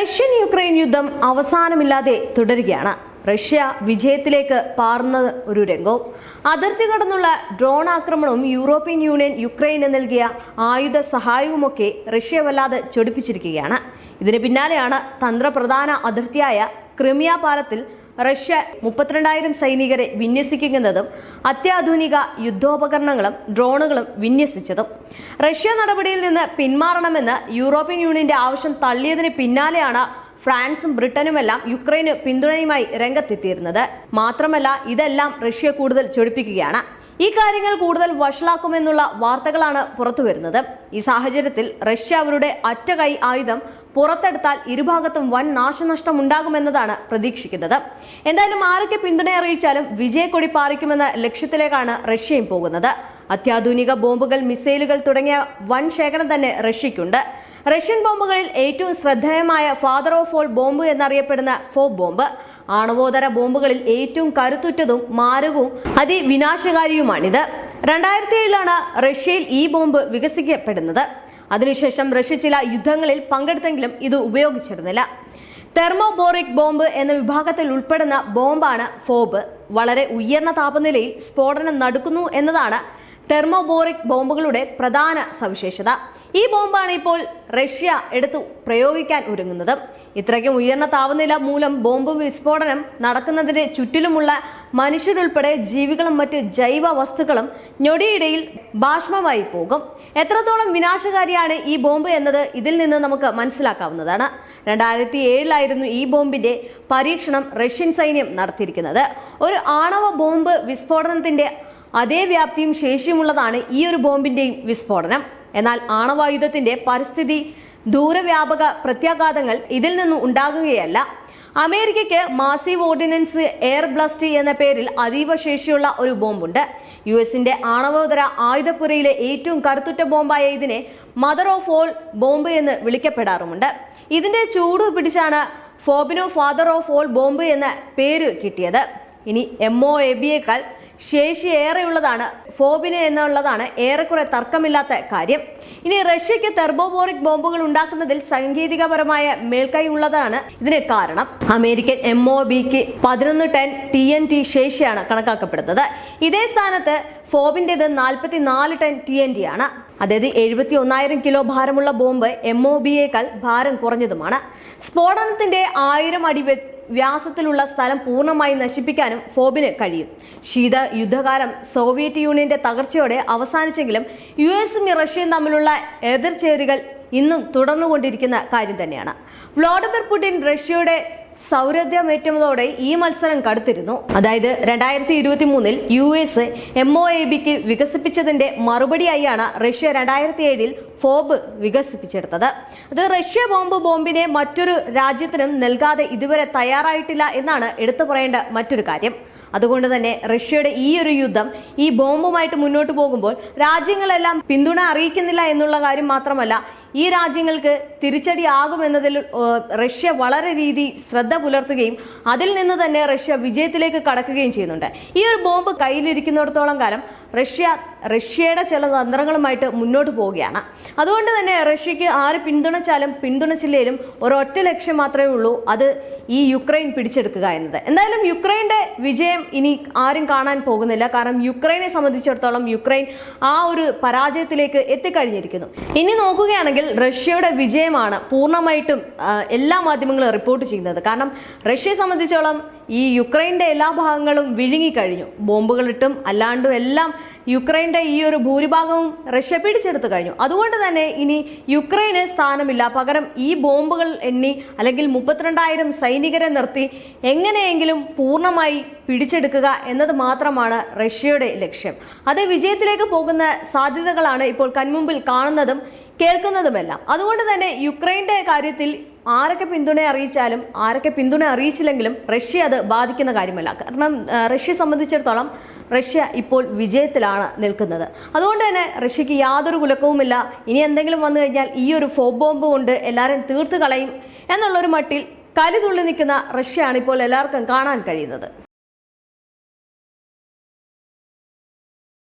Russian Ukraine യുദ്ധം അവസാനമില്ലാതെ തുടരുകയാണ്. Russia വിജയത്തിലേക്ക് പാറുന്ന ഒരു രംഗവും അതിർത്തി കടന്നുള്ള ഡ്രോൺ ആക്രമണവും യൂറോപ്യൻ യൂണിയൻ യുക്രൈന് നൽകിയ ആയുധ സഹായവുമൊക്കെ റഷ്യ വല്ലാതെ ചൊടിപ്പിച്ചിരിക്കുകയാണ്. ഇതിന് പിന്നാലെയാണ് തന്ത്രപ്രധാന അതിർത്തിയായ ക്രിമിയ പാലത്തിൽ റഷ്യ മുപ്പത്തിരണ്ടായിരം സൈനികരെ വിന്യസിക്കുന്നതും അത്യാധുനിക യുദ്ധോപകരണങ്ങളും ഡ്രോണുകളും വിന്യസിച്ചതും. റഷ്യ നടപടിയിൽ നിന്ന് പിന്മാറണമെന്ന് യൂറോപ്യൻ യൂണിയന്റെ ആവശ്യം തള്ളിയതിന് പിന്നാലെയാണ് ഫ്രാൻസും ബ്രിട്ടനുമെല്ലാം യുക്രൈന് പിന്തുണയുമായി രംഗത്തെത്തിയിരുന്നത്. മാത്രമല്ല ഇതെല്ലാം റഷ്യ കൂടുതൽ ചൊടിപ്പിക്കുകയാണ്. ഈ കാര്യങ്ങൾ കൂടുതൽ വഷളാക്കുമെന്നുള്ള വാർത്തകളാണ് പുറത്തുവരുന്നത്. ഈ സാഹചര്യത്തിൽ റഷ്യ അവരുടെ അറ്റകൈ ആയുധം പുറത്തെടുത്താൽ ഇരുഭാഗത്തും വൻ നാശനഷ്ടം ഉണ്ടാകുമെന്നതാണ് പ്രതീക്ഷിക്കുന്നത്. എന്തായാലും ആരൊക്കെ പിന്തുണ അറിയിച്ചാലും വിജയക്കൊടി പാറിക്കുമെന്ന ലക്ഷ്യത്തിലേക്കാണ് റഷ്യയും പോകുന്നത്. അത്യാധുനിക ബോംബുകൾ മിസൈലുകൾ തുടങ്ങിയ വൻ ശേഖരം തന്നെ റഷ്യയ്ക്കുണ്ട്. റഷ്യൻ ബോംബുകളിൽ ഏറ്റവും ശ്രദ്ധേയമായ ഫാദർ ഓഫ് ഓൾ ബോംബ് എന്നറിയപ്പെടുന്ന ഫോ ബോംബ്. ആണവോതര ബോംബുകളിൽ ഏറ്റവും കരുത്തുറ്റതും മാരകവും അതിവിനാശകാരിയുമാണിത്. രണ്ടായിരത്തി ഏഴിലാണ് റഷ്യയിൽ ഈ ബോംബ് വികസിക്കപ്പെടുന്നത്. അതിനുശേഷം റഷ്യ ചില യുദ്ധങ്ങളിൽ പങ്കെടുത്തെങ്കിലും ഇത് ഉപയോഗിച്ചിരുന്നില്ല. തെർമോബോറിക് ബോംബ് എന്ന വിഭാഗത്തിൽ ഉൾപ്പെടുന്ന ബോംബാണ് ഫോബ്. വളരെ ഉയർന്ന താപനിലയിൽ സ്ഫോടനം നടക്കുന്നു എന്നതാണ് തെർമോബോറിക് ബോംബുകളുടെ പ്രധാന സവിശേഷത. ഈ ബോംബാണ് ഇപ്പോൾ റഷ്യ എടുത്തു പ്രയോഗിക്കാൻ ഒരുങ്ങുന്നത്. ഇത്രയ്ക്കും ഉയർന്ന താപനില മൂലം ബോംബ് വിസ്ഫോടനം നടക്കുന്നതിന്റെ ചുറ്റിലുമുള്ള മനുഷ്യരുൾപ്പെടെ ജീവികളും മറ്റ് ജൈവ വസ്തുക്കളും ഞൊടിയിടയിൽ ബാഷ്പമായി പോകും. എത്രത്തോളം വിനാശകാരിയാണ് ഈ ബോംബ് എന്നത് ഇതിൽ നിന്ന് നമുക്ക് മനസ്സിലാക്കാവുന്നതാണ്. രണ്ടായിരത്തി ഏഴിലായിരുന്നു ഈ ബോംബിന്റെ പരീക്ഷണം റഷ്യൻ സൈന്യം നടത്തിയിരിക്കുന്നത്. ഒരു ആണവ ബോംബ് വിസ്ഫോടനത്തിന്റെ അതേ വ്യാപ്തിയും ശേഷിയുമുള്ളതാണ് ഈ ഒരു ബോംബിന്റെയും വിസ്ഫോടനം. എന്നാൽ ആണവായുധത്തിന്റെ പരിസ്ഥിതി ദൂരവ്യാപക പ്രത്യാഘാതങ്ങൾ ഇതിൽ നിന്നും ഉണ്ടാകുകയല്ല. അമേരിക്കയ്ക്ക് മാസീവ് ഓർഡിനൻസ് എയർ ബ്ലസ്റ്റ് എന്ന പേരിൽ അതീവ ശേഷിയുള്ള ഒരു ബോംബുണ്ട്. യു എസിന്റെ ആണവോതര ആയുധപ്പുരയിലെ ഏറ്റവും കറുത്തുറ്റ ബോംബായ ഇതിനെ മദർ ഓഫ് ഓൾ ബോംബ് എന്ന് വിളിക്കപ്പെടാറുമുണ്ട്. ഇതിന്റെ ചൂട് പിടിച്ചാണ് ഫോബിനോ ഫാദർ ഓഫ് ഓൾ ബോംബ് എന്ന പേര് കിട്ടിയത്. ഇനി എം ഒ എ ബിയേക്കാൾ ശേഷി ഏറെയുള്ളതാണ് ഫോബിന് എന്നുള്ളതാണ് ഏറെക്കുറെ തർക്കമില്ലാത്ത കാര്യം. ഇനി റഷ്യക്ക് തെർബോബോറിക് ബോംബുകൾ ഉണ്ടാക്കുന്നതിൽ സാങ്കേതികപരമായ മേൽക്കൈ ഉള്ളതാണ് ഇതിന് കാരണം. അമേരിക്കൻ എം ഒ ബിക്ക് പതിനൊന്ന് ടെൻ ടി എൻ ടി ശേഷിയാണ് കണക്കാക്കപ്പെടുന്നത്. ഇതേ സ്ഥാനത്ത് ഫോബിന്റേത് നാൽപ്പത്തിനാല് ടൺ ടി എൻ ടി ആണ്. അതായത് എഴുപത്തി ഒന്നായിരം കിലോ ഭാരമുള്ള ബോംബ് എം ഒ ബിയേക്കാൾ ഭാരം കുറഞ്ഞതുമാണ്. സ്ഫോടനത്തിന്റെ ആയിരം അടി വ്യാസത്തിലുള്ള സ്ഥലം പൂർണമായി നശിപ്പിക്കാനും ഫോബിന് കഴിയും. ശീത യുദ്ധകാലം സോവിയറ്റ് യൂണിയന്റെ തകർച്ചയോടെ അവസാനിച്ചെങ്കിലും യു എസും റഷ്യയും തമ്മിലുള്ള എതിർചേരികൾ ഇന്നും തുടർന്നുകൊണ്ടിരിക്കുന്ന കാര്യം തന്നെയാണ്. വ്ളാഡിമിർ പുടിൻ റഷ്യയുടെ സൗരഭ്യമേറ്റുന്നതോടെ ഈ മത്സരം കടുത്തിരുന്നു. അതായത് രണ്ടായിരത്തി ഇരുപത്തി മൂന്നിൽ U S M O A ബിക്ക് വികസിപ്പിച്ചതിന്റെ മറുപടിയായാണ് റഷ്യ രണ്ടായിരത്തി ഏഴിൽ ഫോബ് വികസിപ്പിച്ചെടുത്തത്. അത് റഷ്യ ബോംബ് ബോംബിനെ മറ്റൊരു രാജ്യത്തിനും നൽകാതെ ഇതുവരെ തയ്യാറായിട്ടില്ല എന്നാണ് എടുത്തു പറയേണ്ട മറ്റൊരു കാര്യം. അതുകൊണ്ട് തന്നെ റഷ്യയുടെ ഈ ഒരു യുദ്ധം ഈ ബോംബുമായിട്ട് മുന്നോട്ട് പോകുമ്പോൾ രാജ്യങ്ങളെല്ലാം പിന്തുണ അറിയിക്കുന്നില്ല എന്നുള്ള കാര്യം മാത്രമല്ല ഈ രാജ്യങ്ങൾക്ക് തിരിച്ചടിയാകുമെന്നതിൽ റഷ്യ വളരെ രീതി ശ്രദ്ധ പുലർത്തുകയും അതിൽ നിന്ന് തന്നെ റഷ്യ വിജയത്തിലേക്ക് കടക്കുകയും ചെയ്യുന്നുണ്ട്. ഈ ഒരു ബോംബ് കയ്യിലിരിക്കുന്നിടത്തോളം കാലം റഷ്യ റഷ്യയുടെ ചില തന്ത്രങ്ങളുമായിട്ട് മുന്നോട്ട് പോവുകയാണ്. അതുകൊണ്ട് തന്നെ റഷ്യക്ക് ആര് പിന്തുണച്ചാലും പിന്തുണച്ചില്ലേലും ഒരൊറ്റ ലക്ഷ്യം മാത്രമേ ഉള്ളൂ അത് ഈ യുക്രൈൻ പിടിച്ചെടുക്കുക എന്നത്. എന്തായാലും യുക്രൈന്റെ വിജയം ഇനി ആരും കാണാൻ പോകുന്നില്ല. കാരണം യുക്രൈനെ സംബന്ധിച്ചിടത്തോളം യുക്രൈൻ ആ ഒരു പരാജയത്തിലേക്ക് എത്തിക്കഴിഞ്ഞിരിക്കുന്നു. ഇനി നോക്കുകയാണെങ്കിൽ റഷ്യയുടെ വിജയമാണ് പൂർണമായിട്ടും എല്ലാ മാധ്യമങ്ങളും റിപ്പോർട്ട് ചെയ്യുന്നത്. കാരണം റഷ്യയെ സംബന്ധിച്ചോളം ഈ യുക്രൈന്റെ എല്ലാ ഭാഗങ്ങളും വിഴുങ്ങിക്കഴിഞ്ഞു. ബോംബുകളിട്ടും അല്ലാണ്ടും എല്ലാം യുക്രൈന്റെ ഈ ഒരു ഭൂരിഭാഗവും റഷ്യ പിടിച്ചെടുത്തു കഴിഞ്ഞു. അതുകൊണ്ട് തന്നെ ഇനി യുക്രൈന് സ്ഥാനമില്ല. പകരം ഈ ബോംബുകൾ എണ്ണി അല്ലെങ്കിൽ മുപ്പത്തിരണ്ടായിരം സൈനികരെ നിർത്തി എങ്ങനെയെങ്കിലും പൂർണമായി പിടിച്ചെടുക്കുക എന്നത് മാത്രമാണ് റഷ്യയുടെ ലക്ഷ്യം. അത് വിജയത്തിലേക്ക് പോകുന്ന സാധ്യതകളാണ് ഇപ്പോൾ കൺമുമ്പിൽ കാണുന്നതും കേൾക്കുന്നതുമെല്ലാം. അതുകൊണ്ട് തന്നെ യുക്രൈന്റെ കാര്യത്തിൽ ആരൊക്കെ പിന്തുണ അറിയിച്ചാലും ആരൊക്കെ പിന്തുണ അറിയിച്ചില്ലെങ്കിലും റഷ്യ അത് ബാധിക്കുന്ന കാര്യമല്ല. കാരണം റഷ്യ സംബന്ധിച്ചിടത്തോളം റഷ്യ ഇപ്പോൾ വിജയത്തിലാണ് നിൽക്കുന്നത്. അതുകൊണ്ട് തന്നെ റഷ്യക്ക് യാതൊരു കുലക്കവുമില്ല. ഇനി എന്തെങ്കിലും വന്നു കഴിഞ്ഞാൽ ഈ ഒരു ഫോബോംബ് ബോംബ് കൊണ്ട് എല്ലാവരും തീർത്ത് കളയും എന്നുള്ളൊരു മട്ടിൽ കലിതുള്ളി നിൽക്കുന്ന റഷ്യയാണ് ഇപ്പോൾ എല്ലാവർക്കും കാണാൻ കഴിയുന്നത്.